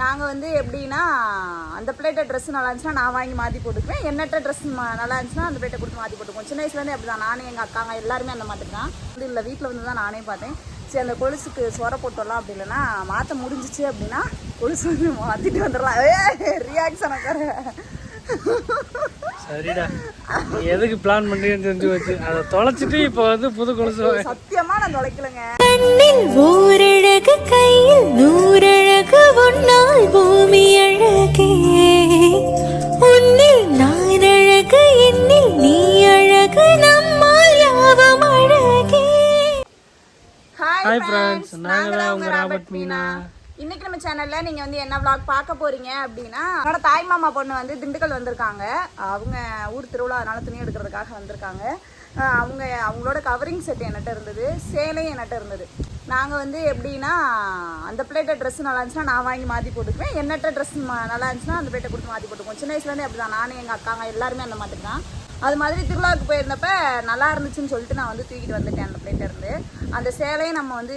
நாங்கள் வந்து எப்படின்னா அந்த பிளேட்டை ட்ரெஸ் நல்லா இருந்துச்சுன்னா நான் வாங்கி மாற்றி போட்டுக்குவேன். என்னட்ட ட்ரெஸ் நல்லா இருந்துச்சுன்னா அந்த பிளேட்டை கொடுத்து மாற்றி போட்டுக்குவோம். சின்ன வயசுலேருந்தே அப்படி தான் நானும் எங்கள் அக்காங்க எல்லாருமே அந்த மாதிரி தான். இல்லை வீட்டில் வந்து தான் நானே பார்த்தேன். சரி அந்த கொலுசுக்கு சொர போட்டோம்லாம் அப்படி இல்லைன்னா மாற்ற முடிஞ்சிச்சு அப்படின்னா கொலுசு வந்து மாற்றிட்டு வந்துடலாம். ஏ ரியாக்ஷன் அக்கறை சரிடா. நீ எதுக்கு பிளான் தெரிஞ்சு வச்சு அதை தொலைச்சிட்டு இப்போ வந்து புது கொலுசு சத்தியமா நான் தொலைக்கலங்க. கண்ணில் ஓரழகு கையில் ஃப்ரெண்ட்ஸ் friends, நாங்க நாங்க தான் தான் உங்க ராபர்ட் மீனா. இன்னைக்கு நம்ம சேனல்ல நீங்க வந்து என்ன vlog பார்க்க போறீங்க அப்படின்னா என்னோட தாய் மாமா பொண்ணு வந்து திண்டுக்கல் வந்திருக்காங்க. அவங்க ஊர் திருவிழா அதனால துணி எடுக்கிறதுக்காக வந்திருக்காங்க. அவங்க அவங்களோட கவரிங் செட் என்கிட்ட இருந்தது சேலையும் என்கிட்ட இருந்தது. நாங்கள் வந்து எப்படின்னா அந்த பிளேட்டை ட்ரெஸ் நல்லா இருந்துச்சுன்னா நான் வாங்கி மாற்றி போட்டுக்குவேன். என்னட்ட ட்ரெஸ் நல்லா இருந்துச்சுன்னா அந்த பிளேட்டை கொடுத்து மாற்றி போட்டுக்குவோம். சின்ன வயசுலேருந்தே அப்படி தான் நானும் எங்கள் அக்காங்க எல்லாருமே அந்த மாதிரி தான் அது மாதிரி திருவிழாவுக்கு போயிருந்தப்ப நல்லா இருந்துச்சுன்னு சொல்லிட்டு நான் வந்து தூக்கிட்டு வந்துட்டேன் அந்த பிளேட் இருந்து. அந்த சேலையை நம்ம வந்து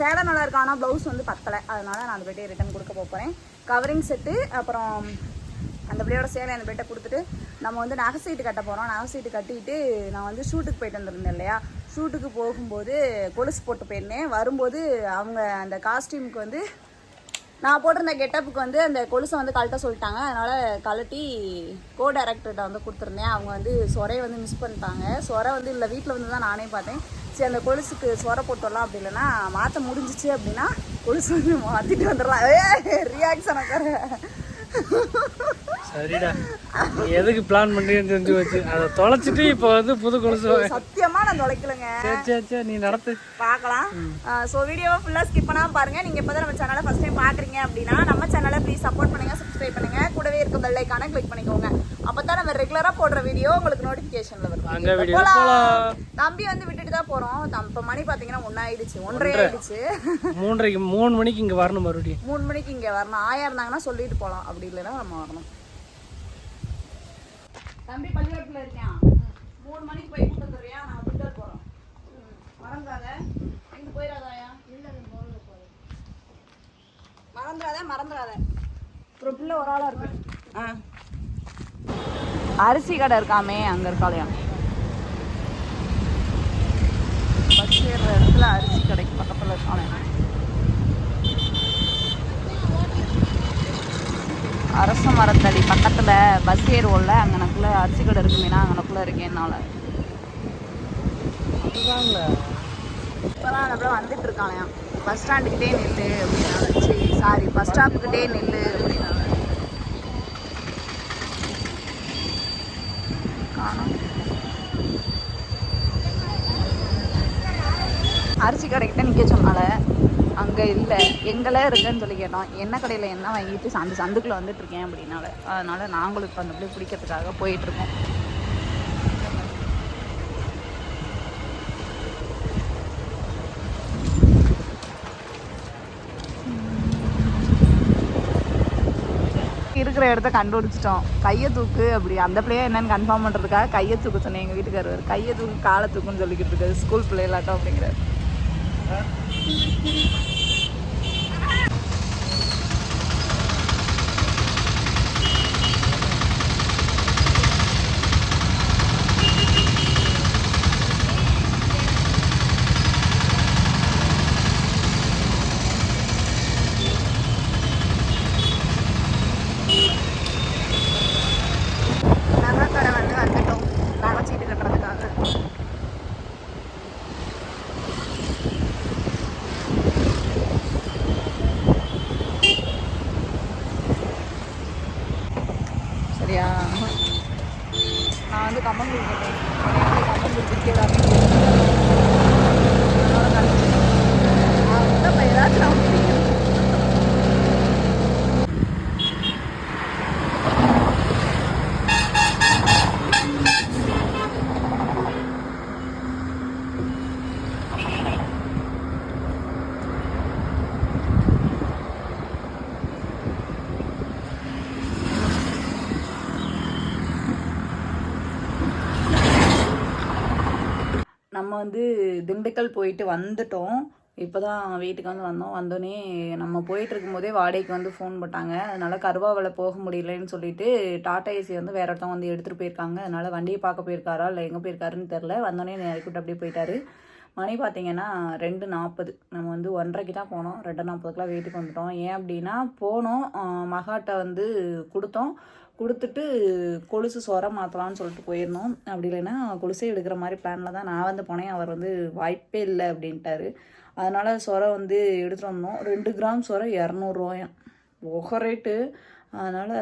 சேலை நல்லா இருக்கு ஆனால் ப்ளவுஸ் வந்து பத்தலை. அதனால நான் அந்த பிளேட்டை ரிட்டர்ன் கொடுக்க போகிறேன் கவரிங் செட்டு அப்புறம் அந்த பிள்ளையோட சேலை அந்த பிளேட்டை கொடுத்துட்டு நம்ம வந்து நகை சீட்டு கட்ட போகிறோம் நகை சீட்டு கட்டிட்டு நான் வந்து ஷூட்டுக்கு போயிட்டு வந்திருந்தேன் இல்லையா? ஷூட்டுக்கு போகும்போது கொலுசு போட்டு போயிருந்தேன். வரும்போது அவங்க அந்த காஸ்டியூமுக்கு வந்து நான் போட்டிருந்த கெட்டப்புக்கு வந்து அந்த கொலுசை வந்து கழட்ட சொல்லிட்டாங்க. அதனால் கழட்டி கோ டைரக்டர்கிட்ட வந்து கொடுத்துருந்தேன். அவங்க வந்து சொரையை வந்து மிஸ் பண்ணிட்டாங்க. சொரை வந்து இல்லை வீட்டில் வந்து தான் நானே பார்த்தேன். சரி அந்த கொலுசுக்கு சொரை போட்டோம்லாம் அப்படி இல்லைன்னா மாற்ற முடிஞ்சிச்சு அப்படின்னா கொலுசு வந்து மாற்றிட்டு வந்துடலாம். ஏ ரியாக்ஷன் அக்கறை சரிடா. எதுக்கு பிளான் பண்ணுறீங்கன்னு தெரிஞ்சு வச்சு அதை தொலைச்சிட்டு இப்போ வந்து புது கொலுசு சத்தியமா நான் தொலைக்கலங்க. சரி சரி சரி நீ நடத்து. பார்க்கலாம். ஸோ வீடியோவை ஃபுல்லாக ஸ்கிப் பண்ணாமல் பாருங்க. நீங்கள் இப்போ தான் நம்ம சேனலை ஃபஸ்ட் டைம் பார்க்குறீங்க அப்படின்னா நம்ம சேனலை ப்ளீஸ் சப்போர்ட் பண்ணுங்க சப்ஸ்கிரைப் பண்ணுங்க. கூடவே இருக்க பெல் ஐக்கானை கிளிக் பண்ணிக்கோங்க. அப்போ தான் நம்ம ரெகுலராக போடுற வீடியோ உங்களுக்கு நோட்டிஃபிகேஷனில் வரும். போலாம். போலாம். தம்பி வந்து விட்டுட்டு தான் போகிறோம் இப்போ மணி பார்த்தீங்கன்னா ஒன்றாயிடுச்சு ஒன்றரை ஆயிடுச்சு. மூன்றரைக்கு மூணு மணிக்கு இங்கே வரணும் மறுபடியும். மூணு மணிக்கு இங்கே வரணும். ஆயா இருந்தாங்கன்னா சொல்லிட்டு போகலாம் அப்படி இல்லைன்னா நம்ம வரணும். தம்பி பள்ளிக்கூடத்தில் இருக்கான் மூணு மணிக்கு போய் கூட்டு வந்துடுறியா? நாங்கள் திண்டல் போகிறோம் மறந்துடாத. எங்க போயிடாதாயா? மறந்துடாத மறந்துடாத. அப்புறம் பிள்ளை ஒரு ஆளாக இருக்கு ஆ. அரிசி கடை இருக்காமே அங்கே இருக்காளையா பஸ் ஏறுற இடத்துல அரிசி கடைக்கு பக்கத்தில் இருக்கானே அரச மரத்தடி பக்கத்தில் பஸ் ஏறுவோம்ல அங்கனக்குள்ள அரிசி கடை இருக்குமேனா அங்கனக்குள்ள இருக்கேன்னால இப்போதான் நம்மள வந்துட்டு இருக்கானே. பஸ் ஸ்டாண்டுக்கிட்டே நில்லு அப்படின்னால சரி சாரி பஸ் ஸ்டாப்புக்கிட்டே நில்லு அப்படின்னால காணோம் அரிசி கடைக்கிட்ட நிற்க சொன்னால அங்கே இல்லை. எங்களை இருக்குன்னு சொல்லி கேட்டோம். என்ன கடையில் என்ன வாங்கிட்டு அந்த சந்துக்குள்ளே வந்துட்டு இருக்கேன் அப்படின்னால அதனால நாங்களும் இப்போ அந்த பிள்ளை பிடிக்கிறதுக்காக போயிட்டுருக்கோம் இருக்கிற இடத்த கண்டுபிடிச்சிட்டோம். கையை தூக்கு அப்படி. அந்த பிள்ளைய என்னன்னு கன்ஃபார்ம் பண்ணுறதுக்காக கையை தூக்க சொன்னேன் எங்கள் வீட்டுக்காரர். கையை தூக்கு காலை தூக்குன்னு சொல்லிக்கிட்டு இருக்காரு. ஸ்கூல் பிள்ளைகளாட்டம் அப்படிங்கிறார் நகைக்கடை வந்து வந்துட்டோம் நகைச்சீட்டு கட்டுறதுக்காக சரியா நான் வந்து கம்மங்கூழ் கேட்டேன் கம்மங்கூழ் சிக்கி எல்லாமே அதனால கண்டுபிடிச்சேன். நான் வந்து அப்ப ஏதாச்சும் நான் பிடிக்கணும் நம்ம வந்து திண்டுக்கல் போயிட்டு வந்துட்டோம். இப்போ தான் வீட்டுக்கு வந்து வந்தோம். வந்தோடனே நம்ம போயிட்டு இருக்கும்போதே வாடகைக்கு வந்து ஃபோன் போட்டாங்க. அதனால் கருவாவில் போக முடியலன்னு சொல்லிட்டு டாடா ஏசி வந்து வேற ஒருத்தவங்க வந்து எடுத்துகிட்டு போயிருக்காங்க. அதனால் வண்டியை பார்க்க போயிருக்காரா இல்லை எங்கே போயிருக்காருன்னு தெரில வந்தோடனே இறக்கிட்டு அப்படியே போயிட்டாரு. மணி பார்த்தீங்கன்னா ரெண்டு நாற்பது நம்ம வந்து ஒன்றரைக்கு தான் போனோம். ரெண்டு நாற்பதுக்கெலாம் வீட்டுக்கு வந்துட்டோம். ஏன் அப்படின்னா போனோம். மகாட்ட வந்து கொடுத்தோம். கொடுத்துட்டு கொலுசு சொர மாற்றலாம்னு சொல்லிட்டு போயிருந்தோம். அப்படி இல்லைன்னா கொலுசே எடுக்கிற மாதிரி பிளானில் தான் நான் வந்து போனேன். அவர் வந்து வாய்ப்பே இல்லை அப்படின்ட்டாரு. அதனால் சொர வந்து எடுத்துகிட்டு வந்தோம். ரெண்டு கிராம் சொர இரநூறுவாயாம் ஒக ரேட்டு அதனால்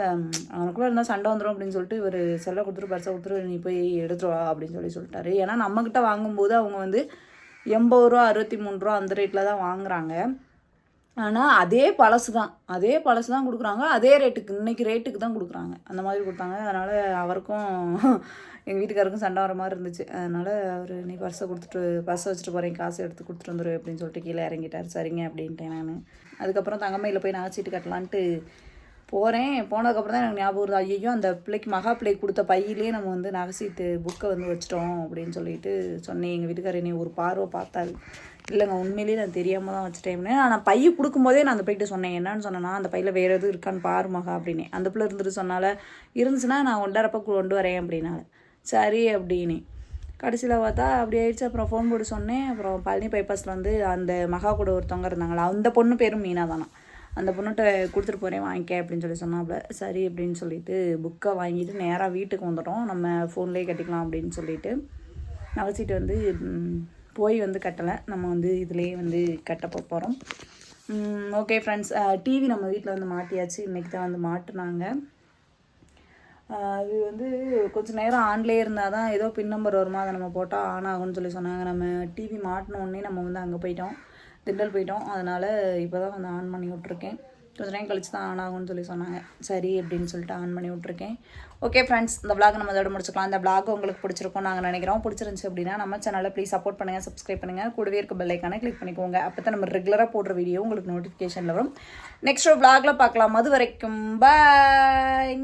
அவனுக்குள்ளே இருந்தால் சண்டை வந்துடும் அப்படின்னு சொல்லிட்டு இவர் செல்லை கொடுத்துட்டு பரிசை கொடுத்துட்டு நீ போய் எடுத்துருவா அப்படின்னு சொல்லி சொல்லிட்டாரு. ஏன்னா நம்மக்கிட்ட வாங்கும்போது அவங்க வந்து எண்பது ரூபா அறுபத்தி மூணு ரூபா அந்த ரேட்டில் தான் வாங்குறாங்க. ஆனால் அதே பழசு தான் அதே பழசு தான் கொடுக்குறாங்க. அதே ரேட்டுக்கு இன்னைக்கு ரேட்டுக்கு தான் கொடுக்குறாங்க. அந்த மாதிரி கொடுத்தாங்க. அதனால் அவருக்கும் எங்கள் வீட்டுக்காருக்கும் சண்டை வர மாதிரி இருந்துச்சு. அதனால் அவர் நீ பர்ஸை கொடுத்துட்டு பர்ஸை வச்சுட்டு போகிறேன் காசு எடுத்து கொடுத்துட்டு வந்துரு அப்படின்னு சொல்லிட்டு கீழே இறங்கிட்டார். சரிங்க அப்படின்ட்டேன் நான். அதுக்கப்புறம் தங்கம்மையில் போய் நகைச்சீட்டு கட்டலான்ட்டு போகிறேன் போனதுக்கப்புறம் தான் எனக்கு ஞாபகம் வருது. ஐயோ அந்த பிள்ளைக்கு மகா பிள்ளைக்கு கொடுத்த பையிலே நம்ம வந்து நகைசீட்டு புக்கை வந்து வச்சிட்டோம் அப்படின்னு சொல்லிட்டு சொன்னேன். எங்கள் வீட்டுக்காரர் என்னை ஒரு பார்வை பார்த்தாரு. இல்லைங்க உண்மையிலேயே நான் தெரியாமல் தான் வச்சுட்டேன் ஆனால் பைய கொடுக்கும்போதே நான் அந்த பையிட்ட சொன்னேன் என்னன்னு சொன்னேன்னா அந்த பையில் வேறு எதுவும் இருக்கான்னு பாரு மகா அப்படின்னு அந்த பிள்ளை இருந்துட்டு சொன்னால இருந்துச்சுன்னா நான் ஒன்றரப்ப கொண்டு வரேன் அப்படின்னால. சரி அப்படின்னு கடைசியில் பார்த்தா அப்படி ஆயிடுச்சு. அப்புறம் ஃபோன் போட்டு சொன்னேன். அப்புறம் பழனி பைபாஸில் வந்து அந்த மகா கூட ஒருத்தவங்க இருந்தாங்களா அந்த பொண்ணு பேரும் மீனா தானா. அந்த பொண்ணுகிட்ட கொடுத்துட்டு போகிறேன் வாங்கிக்க அப்படின்னு சொல்லி சொன்னாப்புல. சரி அப்படின்னு சொல்லிட்டு புக்கை வாங்கிட்டு நேராக வீட்டுக்கு வந்துட்டோம். நம்ம ஃபோன்லேயே கட்டிக்கலாம் அப்படின்னு சொல்லிட்டு. நகைச்சிட்டு வந்து போய் வந்து கட்டலை. நம்ம வந்து இதுலேயே வந்து கட்ட போகிறோம் ஓகே ஃப்ரெண்ட்ஸ் டிவி நம்ம வீட்டில் வந்து மாட்டியாச்சு. இன்றைக்கி தான் வந்து மாட்டினாங்க. அது வந்து கொஞ்ச நேரம் ஆன்லேயே இருந்தால் தான் ஏதோ பின் நம்பர் வருமா அதை நம்ம போட்டால் ஆன் ஆகும்னு சொல்லி சொன்னாங்க. நம்ம டிவி மாட்டின உடனே நம்ம வந்து அங்கே போயிட்டோம். திண்டல் போயிட்டோம். அதனால் இப்போ தான் வந்து ஆன் பண்ணி விட்ருக்கேன் கொஞ்ச நேரம் கழிச்சு தான் ஆன் ஆகும்னு சொல்லி சொன்னாங்க. சரி அப்படின்னு சொல்லிட்டு ஆன் பண்ணி விட்ருக்கேன் ஓகே ஃப்ரெண்ட்ஸ் இந்த விளாக் நம்ம இதோட முடிச்சுக்கலாம். இந்த விளாக் உங்களுக்கு பிடிச்சிருக்கும் நாங்கள் நினைக்கிறோம். பிடிச்சிருந்துச்சு அப்படின்னா நம்ம சேனலை ப்ளீஸ் சப்போர்ட் பண்ணுங்கள் சப்ஸ்கிரைப் பண்ணுங்கள் கூடவே இருக்க பெல்லைக்கான கிளிக் பண்ணிக்கோங்க. அப்போ தான் நம்ம ரெகுலராக போடுற வீடியோ உங்களுக்கு நோட்டிஃபிகேஷனில் வரும். நெக்ஸ்ட் ஒரு விளாகில் பார்க்கலாம். அது வரைக்கும் பாய்